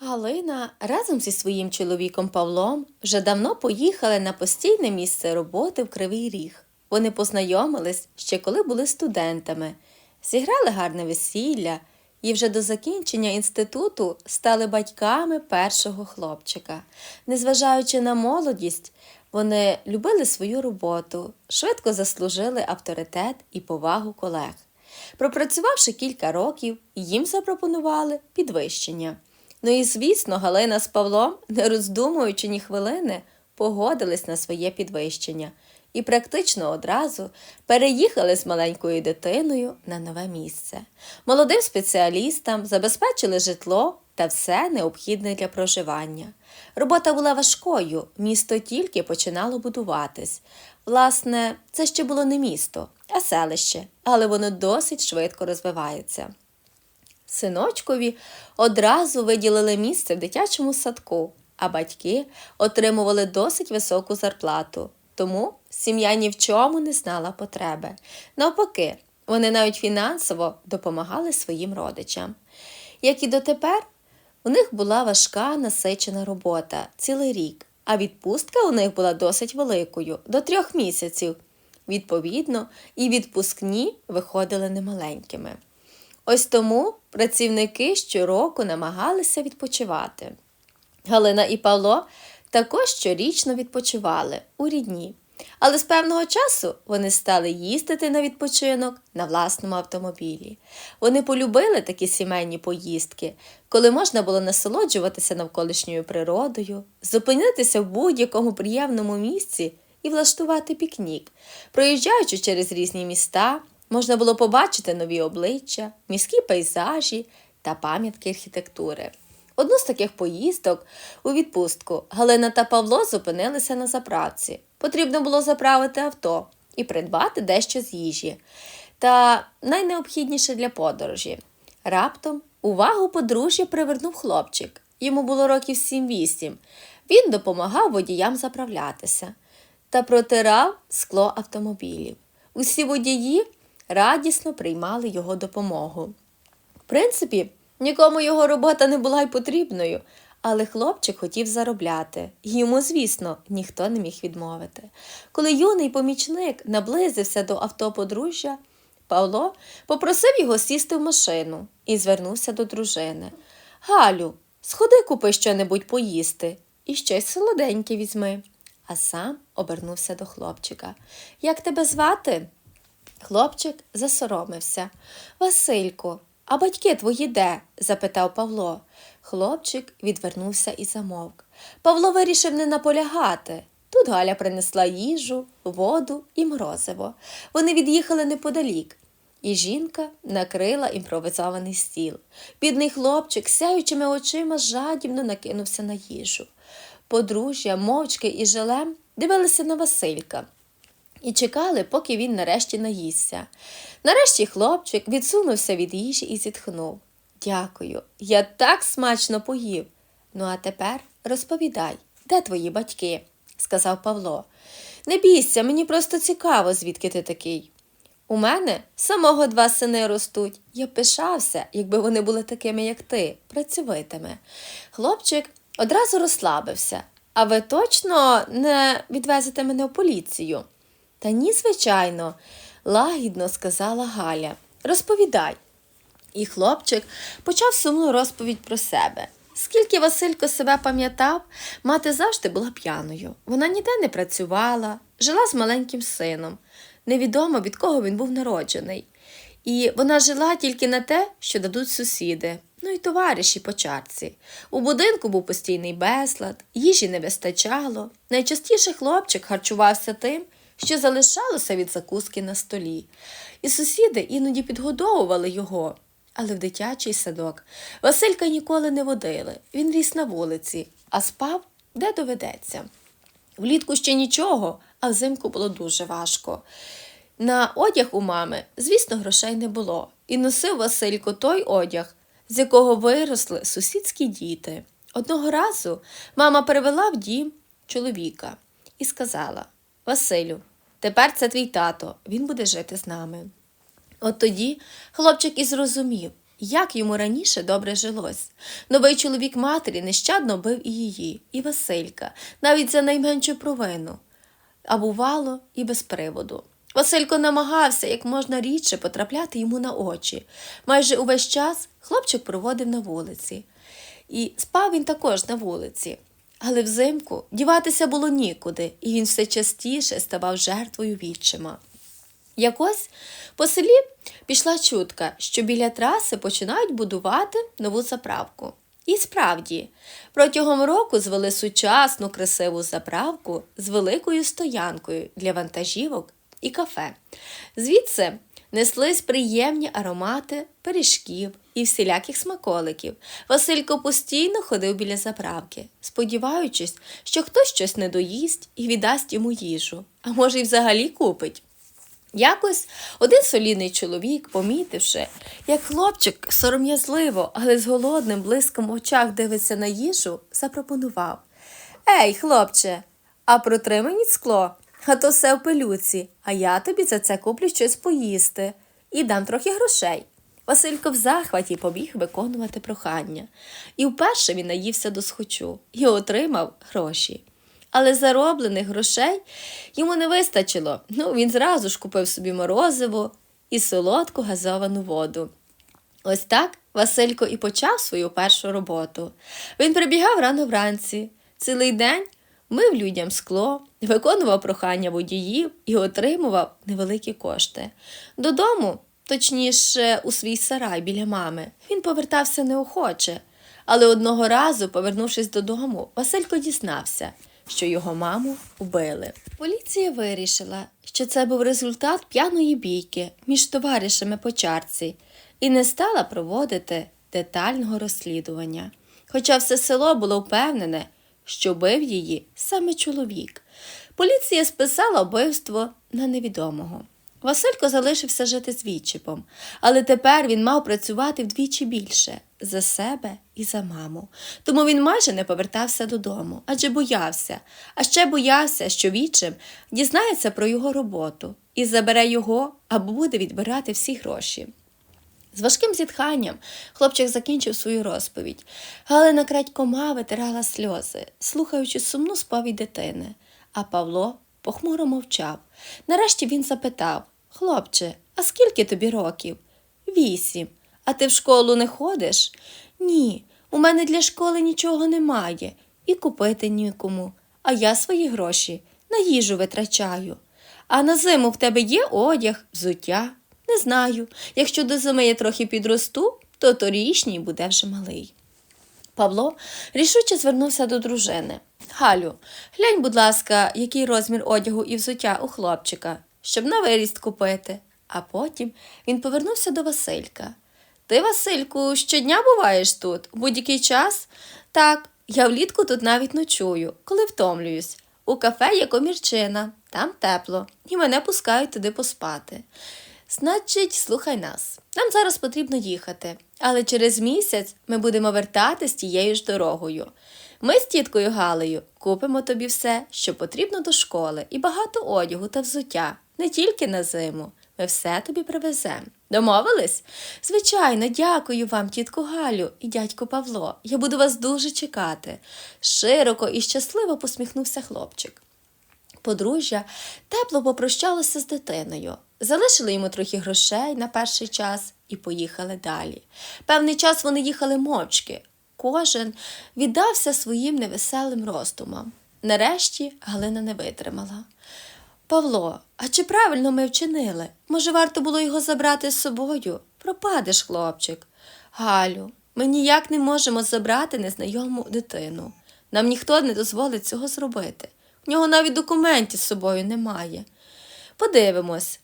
Галина разом зі своїм чоловіком Павлом вже давно поїхали на постійне місце роботи в Кривий Ріг. Вони познайомились ще коли були студентами, зіграли гарне весілля і вже до закінчення інституту стали батьками першого хлопчика. Незважаючи на молодість, вони любили свою роботу, швидко заслужили авторитет і повагу колег. Пропрацювавши кілька років, їм запропонували підвищення. Ну і звісно, Галина з Павлом, не роздумуючи ні хвилини, погодились на своє підвищення і практично одразу переїхали з маленькою дитиною на нове місце. Молодим спеціалістам забезпечили житло та все необхідне для проживання. Робота була важкою, місто тільки починало будуватись. Власне, це ще було не місто, а селище, але воно досить швидко розвивається. Синочкові одразу виділили місце в дитячому садку, а батьки отримували досить високу зарплату, тому сім'я ні в чому не знала потреби. Навпаки, вони навіть фінансово допомагали своїм родичам. Як і дотепер, у них була важка насичена робота цілий рік, а відпустка у них була досить великою до трьох місяців. Відповідно, і відпускні виходили немаленькими. Ось тому працівники щороку намагалися відпочивати. Галина і Павло також щорічно відпочивали у рідні. Але з певного часу вони стали їздити на відпочинок на власному автомобілі. Вони полюбили такі сімейні поїздки, коли можна було насолоджуватися навколишньою природою, зупинитися в будь-якому приємному місці і влаштувати пікнік. Проїжджаючи через різні міста, можна було побачити нові обличчя, міські пейзажі та пам'ятки архітектури. Одну з таких поїздок у відпустку Галина та Павло зупинилися на заправці. Потрібно було заправити авто і придбати дещо з їжі. Та найнеобхідніше для подорожі. Раптом увагу подружжя привернув хлопчик. Йому було років 7-8. Він допомагав водіям заправлятися та протирав скло автомобілів. Усі водії радісно приймали його допомогу. В принципі, нікому його робота не була й потрібною, але хлопчик хотів заробляти. Йому, звісно, ніхто не міг відмовити. Коли юний помічник наблизився до авто подружжя, Павло попросив його сісти в машину і звернувся до дружини. Галю, сходи купи щонебудь поїсти і щось солоденьке візьми. А сам обернувся до хлопчика. Як тебе звати? Хлопчик засоромився. Василько, а батьки твої де? запитав Павло. Хлопчик відвернувся і замовк. Павло вирішив не наполягати. Тут Галя принесла їжу, воду і морозиво. Вони від'їхали неподалік. І жінка накрила імпровізований стіл. Бідний хлопчик, сяючими очима, жадібно накинувся на їжу. Подружжя, мовчки і жалем дивилися на Василька і чекали, поки він нарешті наїсться. Нарешті хлопчик відсунувся від їжі і зітхнув. Дякую, я так смачно поїв. Ну, а тепер розповідай, де твої батьки? сказав Павло. Не бійся, мені просто цікаво, звідки ти такий. У мене самого два сини ростуть. Я пишався, якби вони були такими, як ти, працьовитими. Хлопчик одразу розслабився. А ви точно не відвезете мене в поліцію? Та ні, звичайно, лагідно сказала Галя. Розповідай. І хлопчик почав сумну розповідь про себе. Скільки Василько себе пам'ятав, мати завжди була п'яною. Вона ніде не працювала, жила з маленьким сином. Невідомо від кого він був народжений. І вона жила тільки на те, що дадуть сусіди, ну і товариші по чарці. У будинку був постійний безлад, їжі не вистачало. Найчастіше хлопчик харчувався тим, що залишалося від закуски на столі. І сусіди іноді підгодовували його. Але в дитячий садок Василька ніколи не водили. Він ріс на вулиці, а спав де доведеться. Влітку ще нічого, а взимку було дуже важко. На одяг у мами, звісно, грошей не було, і носив Василько той одяг, з якого виросли сусідські діти. Одного разу мама перевела в дім чоловіка і сказала: Василю, тепер це твій тато, він буде жити з нами. От тоді хлопчик і зрозумів, як йому раніше добре жилось. Новий чоловік матері нещадно бив і її, і Василька, навіть за найменшу провину, а бувало, і без приводу. Василько намагався як можна рідше потрапляти йому на очі. Майже увесь час хлопчик проводив на вулиці. І спав він також на вулиці. Але взимку діватися було нікуди, і він все частіше ставав жертвою відчима. Якось по селі пішла чутка, що біля траси починають будувати нову заправку. І справді, протягом року звели сучасну красиву заправку з великою стоянкою для вантажівок і кафе. Звідси неслись приємні аромати пиріжків і всіляких смаколиків. Василько постійно ходив біля заправки, сподіваючись, що хтось щось не доїсть і віддасть йому їжу, а може, й взагалі купить. Якось один солідний чоловік, помітивши, як хлопчик сором'язливо, але з голодним блиском в очах дивиться на їжу, запропонував Ей, хлопче, а протри мені скло, а то все в пилюці, а я тобі за це куплю щось поїсти і дам трохи грошей. Василько в захваті побіг виконувати прохання. І вперше він наївся до схочу і отримав гроші. Але зароблених грошей йому не вистачило. Ну, він зразу ж купив собі морозиво і солодку газовану воду. Ось так Василько і почав свою першу роботу. Він прибігав рано вранці, цілий день мив людям скло, виконував прохання водіїв і отримував невеликі кошти. Додому, точніше, у свій сарай біля мами, він повертався неохоче. Але одного разу, повернувшись додому, Василько дізнався, що його маму вбили. Поліція вирішила, що це був результат п'яної бійки між товаришами по чарці і не стала проводити детального розслідування. Хоча все село було впевнене, що бив її саме чоловік. Поліція списала вбивство на невідомого. Василько залишився жити з відчіпом, але тепер він мав працювати вдвічі більше за себе і за маму. Тому він майже не повертався додому, адже боявся, а ще боявся, що відчим дізнається про його роботу і забере його або буде відбирати всі гроші. З важким зітханням хлопчик закінчив свою розповідь. Галина крадькома витирала сльози, слухаючи сумну сповідь дитини, а Павло похмуро мовчав. Нарешті він запитав Хлопче, а скільки тобі років? Вісім. А ти в школу не ходиш? Ні, у мене для школи нічого немає, і купити нікому. А я свої гроші на їжу витрачаю. А на зиму в тебе є одяг, взуття? Не знаю. Якщо до зими я трохи підросту, то торішній буде вже малий. Павло рішуче звернувся до дружини. Галю, глянь, будь ласка, який розмір одягу і взуття у хлопчика, щоб на виріст купити. А потім він повернувся до Василька. Ти, Васильку, щодня буваєш тут, у будь-який час? Так, я влітку тут навіть ночую, коли втомлююсь. У кафе є комірчина, там тепло, і мене пускають туди поспати. Значить, слухай нас. Нам зараз потрібно їхати, але через місяць ми будемо вертатись тією ж дорогою. Ми з тіткою Галею купимо тобі все, що потрібно до школи, і багато одягу та взуття, не тільки на зиму. Ми все тобі привеземо. Домовились? Звичайно, дякую вам, тітку Галю і дядьку Павло. Я буду вас дуже чекати. Широко і щасливо посміхнувся хлопчик. Подружжя тепло попрощалося з дитиною, залишили йому трохи грошей на перший час і поїхали далі. Певний час вони їхали мовчки. Кожен віддався своїм невеселим роздумам. Нарешті Галина не витримала. Павло, а чи правильно ми вчинили? Може, варто було його забрати з собою? Пропадеш, хлопчик. Галю, ми ніяк не можемо забрати незнайому дитину. Нам ніхто не дозволить цього зробити. В нього навіть документів з собою немає. Подивимось,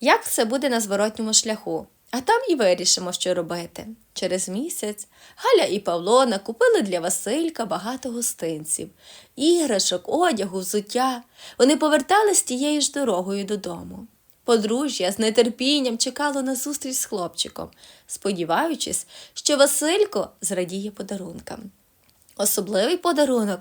як все буде на зворотньому шляху, а там і вирішимо, що робити. Через місяць Галя і Павло накупили для Василька багато гостинців, іграшок, одягу, взуття. Вони повертались тією ж дорогою додому. Подружжя з нетерпінням чекало на зустріч з хлопчиком, сподіваючись, що Василько зрадіє подарункам. Особливий подарунок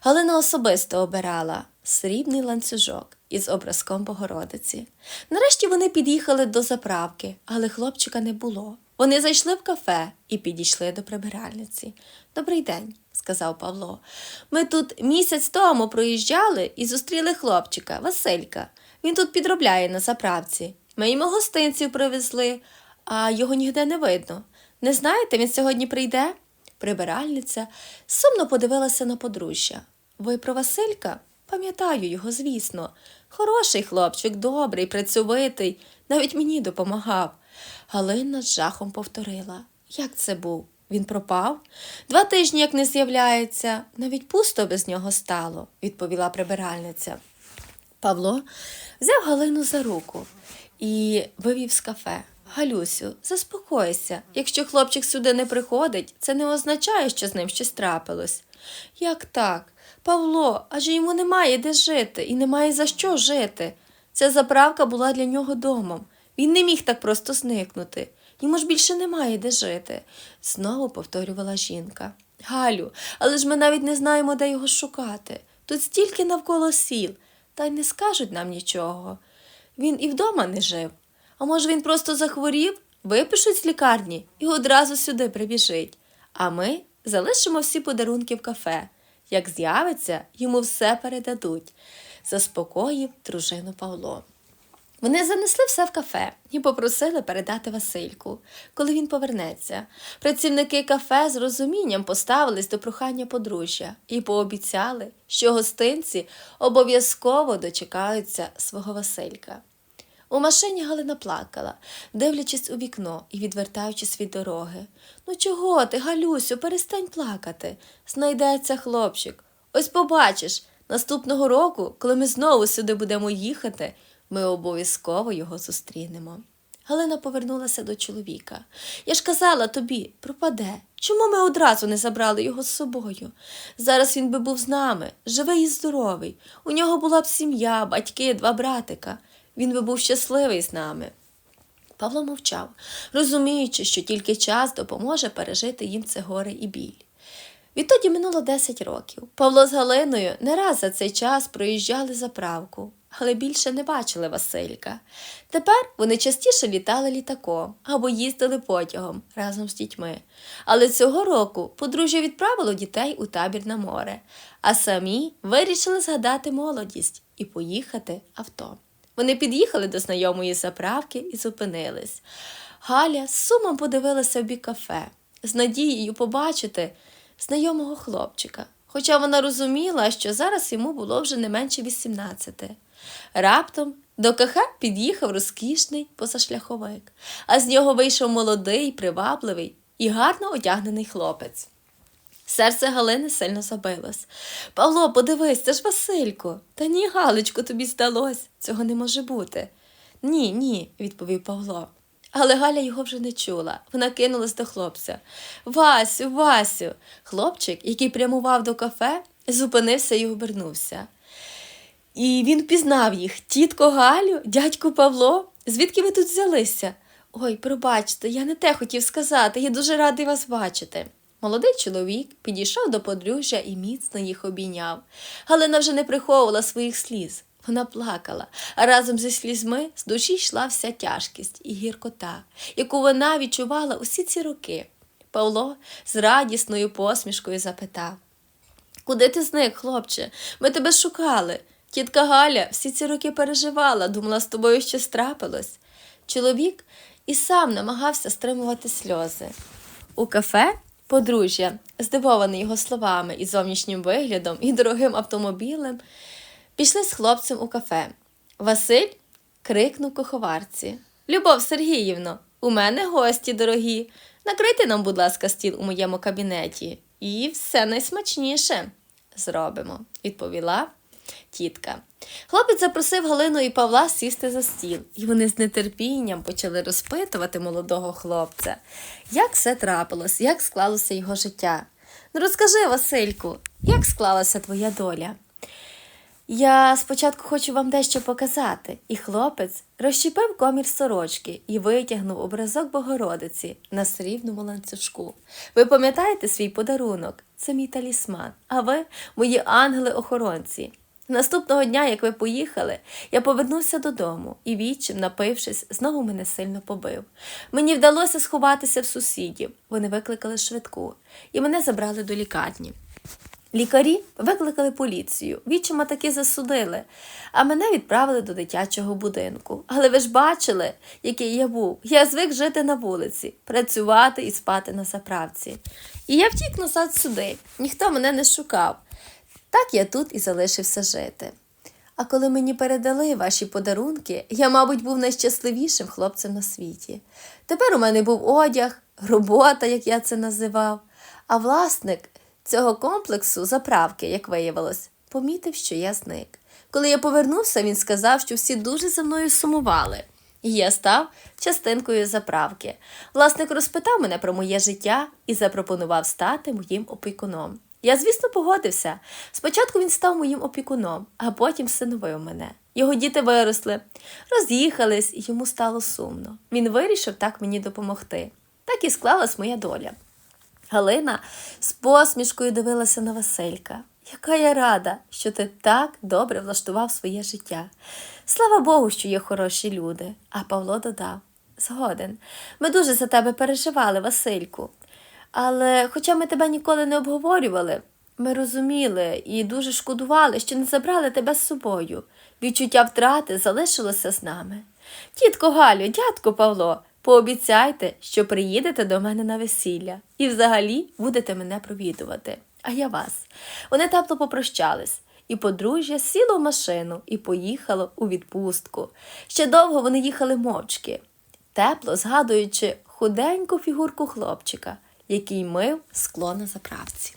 Галина особисто обирала срібний ланцюжок із образком Богородиці. Нарешті вони під'їхали до заправки, але хлопчика не було. Вони зайшли в кафе і підійшли до прибиральниці. Добрий день, сказав Павло. Ми тут місяць тому проїжджали і зустріли хлопчика, Василька. Він тут підробляє на заправці. Ми йому гостинців привезли, а його ніде не видно. Не знаєте, він сьогодні прийде? Прибиральниця сумно подивилася на подружжя. Ви про Василька? Пам'ятаю його, звісно. Хороший хлопчик, добрий, працьовитий, навіть мені допомагав. Галина з жахом повторила. Як це був? Він пропав? Два тижні як не з'являється, навіть пусто без нього стало, відповіла прибиральниця. Павло взяв Галину за руку і вивів з кафе. Галюсю, заспокойся. Якщо хлопчик сюди не приходить, це не означає, що з ним щось трапилось. Як так? Павло, адже йому немає де жити і немає за що жити. Ця заправка була для нього домом. Він не міг так просто зникнути. Йому ж більше немає де жити, знову повторювала жінка. Галю, але ж ми навіть не знаємо, де його шукати. Тут стільки навколо сіл, та й не скажуть нам нічого. Він і вдома не жив. А може, він просто захворів, випишуть з лікарні і одразу сюди прибіжить. А ми залишимо всі подарунки в кафе. Як з'явиться, йому все передадуть, заспокоїв дружину Павло. Вони занесли все в кафе і попросили передати Васильку, коли він повернеться. Працівники кафе з розумінням поставились до прохання подружжя і пообіцяли, що гостинці обов'язково дочекаються свого Василька. У машині Галина плакала, дивлячись у вікно і відвертаючись від дороги. Ну чого ти, Галюсю, перестань плакати. Знайдеться хлопчик. Ось побачиш, наступного року, коли ми знову сюди будемо їхати, ми обов'язково його зустрінемо. Галина повернулася до чоловіка. Я ж казала тобі, пропаде. Чому ми одразу не забрали його з собою? Зараз він би був з нами, живий і здоровий. У нього була б сім'я, батьки, два братика. Він би був щасливий з нами. Павло мовчав, розуміючи, що тільки час допоможе пережити їм це горе і біль. Відтоді минуло 10 років. Павло з Галиною не раз за цей час проїжджали заправку, але більше не бачили Василька. Тепер вони частіше літали літаком або їздили потягом разом з дітьми. Але цього року подружжя відправило дітей у табір на море, а самі вирішили згадати молодість і поїхати авто. Вони під'їхали до знайомої заправки і зупинились. Галя з сумом подивилася в бік кафе, з надією побачити знайомого хлопчика, хоча вона розуміла, що зараз йому було вже не менше 18. Раптом до кафе під'їхав розкішний позашляховик, а з нього вийшов молодий, привабливий і гарно одягнений хлопець. Серце Галини сильно забилось. Павло, подивись, це ж Василько. Та ні, Галечко, тобі здалось. Цього не може бути. Ні, ні, відповів Павло. Але Галя його вже не чула. Вона кинулась до хлопця. Васю, Васю. Хлопчик, який прямував до кафе, зупинився і обернувся. І він пізнав їх тітко Галю, дядько Павло. Звідки ви тут взялися? Ой, пробачте, я не те хотів сказати, я дуже радий вас бачити. Молодий чоловік підійшов до подружжя і міцно їх обійняв. Галина вже не приховувала своїх сліз. Вона плакала, а разом зі слізьми з душі йшла вся тяжкість і гіркота, яку вона відчувала усі ці роки. Павло з радісною посмішкою запитав Куди ти зник, хлопче? Ми тебе шукали. Тітка Галя всі ці роки переживала, думала, з тобою щось трапилось. Чоловік і сам намагався стримувати сльози. У кафе подружжя, здивований його словами і зовнішнім виглядом, і дорогим автомобілем, пішли з хлопцем у кафе. Василь крикнув куховарці. Любов Сергіївно, у мене гості дорогі. Накрийте нам, будь ласка, стіл у моєму кабінеті. І все найсмачніше зробимо, відповіла тітка. Хлопець запросив Галину і Павла сісти за стіл, і вони з нетерпінням почали розпитувати молодого хлопця, як все трапилось, як склалося його життя. Ну розкажи, Васильку, як склалася твоя доля? Я спочатку хочу вам дещо показати, і хлопець розщепив комір сорочки і витягнув образок Богородиці на срібному ланцюжку. Ви пам'ятаєте свій подарунок? Це мій талісман, а ви мої ангели-охоронці. Наступного дня, як ви поїхали, я повернувся додому і відчим, напившись, знову мене сильно побив. Мені вдалося сховатися в сусідів. Вони викликали швидку, і мене забрали до лікарні. Лікарі викликали поліцію, відчима таки засудили, а мене відправили до дитячого будинку. Але ви ж бачили, який я був. Я звик жити на вулиці, працювати і спати на заправці. І я втік назад сюди. Ніхто мене не шукав. Так я тут і залишився жити. А коли мені передали ваші подарунки, я, мабуть, був найщасливішим хлопцем на світі. Тепер у мене був одяг, робота, як я це називав, а власник цього комплексу заправки, як виявилось, помітив, що я зник. Коли я повернувся, він сказав, що всі дуже за мною сумували. І я став частинкою заправки. Власник розпитав мене про моє життя і запропонував стати моїм опікуном. Я, звісно, погодився. Спочатку він став моїм опікуном, а потім всиновив мене. Його діти виросли, роз'їхались, і йому стало сумно. Він вирішив так мені допомогти. Так і склалась моя доля. Галина з посмішкою дивилася на Василька. Яка я рада, що ти так добре влаштував своє життя. Слава Богу, що є хороші люди. А Павло додав: Згоден, ми дуже за тебе переживали, Васильку. Але, хоча ми тебе ніколи не обговорювали, ми розуміли і дуже шкодували, що не забрали тебе з собою. Відчуття втрати залишилося з нами. Тітко Галю, дядько Павло, пообіцяйте, що приїдете до мене на весілля і взагалі будете мене провідувати. А я вас. Вони тепло попрощались, і подружжя сіло в машину і поїхало у відпустку. Ще довго вони їхали мовчки, тепло згадуючи худеньку фігурку хлопчика, який мив скло на заправці.